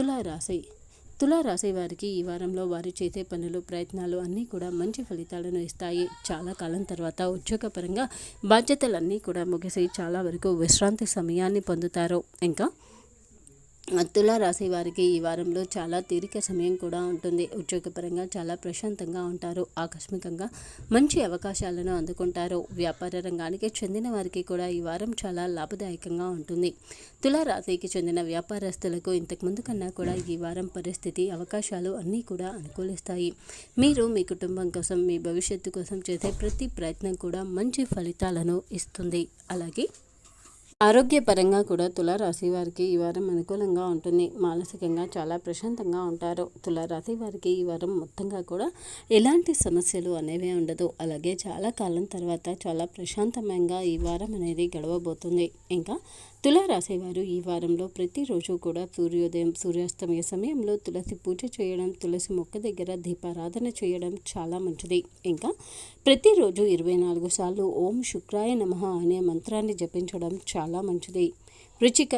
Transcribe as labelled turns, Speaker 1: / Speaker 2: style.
Speaker 1: తులారాశి. తులారాశి వారికి ఈ వారంలో వారు చేసే పనులు ప్రయత్నాలు అన్నీ కూడా మంచి ఫలితాలను ఇస్తాయి. చాలా కాలం తర్వాత ఉద్యోగపరంగా బాధ్యతలన్నీ కూడా ముగిసి చాలా వరకు విశ్రాంతి సమయాన్ని పొందుతారు. ఇంకా రాశి వారికి ఈ వారంలో చాలా తీరిక సమయం కూడా ఉంటుంది. ఉద్యోగపరంగా చాలా ప్రశాంతంగా ఉంటారు. ఆకస్మికంగా మంచి అవకాశాలను అందుకుంటారు. వ్యాపార రంగానికి చెందిన వారికి కూడా ఈ వారం చాలా లాభదాయకంగా ఉంటుంది. తులారాశికి చెందిన వ్యాపారస్తులకు ఇంతకుముందు కన్నా కూడా ఈ వారం పరిస్థితి అవకాశాలు అన్నీ కూడా అనుకూలిస్తాయి. మీరు మీ కుటుంబం కోసం మీ భవిష్యత్తు కోసం చేసే ప్రతి ప్రయత్నం కూడా మంచి ఫలితాలను ఇస్తుంది. అలాగే ఆరోగ్యపరంగా కూడా తులారాశి వారికి ఈ వారం అనుకూలంగా ఉంటుంది. మానసికంగా చాలా ప్రశాంతంగా ఉంటారు. తులారాశి వారికి ఈ వారం మొత్తంగా కూడా ఎలాంటి సమస్యలు అనేవి ఉండదు. అలాగే చాలా కాలం తర్వాత చాలా ప్రశాంతమంగా ఈ వారం అనేది గడవబోతుంది. ఇంకా తులారాశి వారు ఈ వారంలో ప్రతిరోజు కూడా సూర్యోదయం సూర్యాస్తమయ సమయంలో తులసి పూజ చేయడం తులసి మొక్క దగ్గర దీపారాధన చేయడం చాలా మంచిది. ఇంకా ప్రతిరోజు ఇరవై నాలుగు సార్లు ఓం శుక్రాయ నమ అనే మంత్రాన్ని జపించడం చాలా మంచిది. రుచిక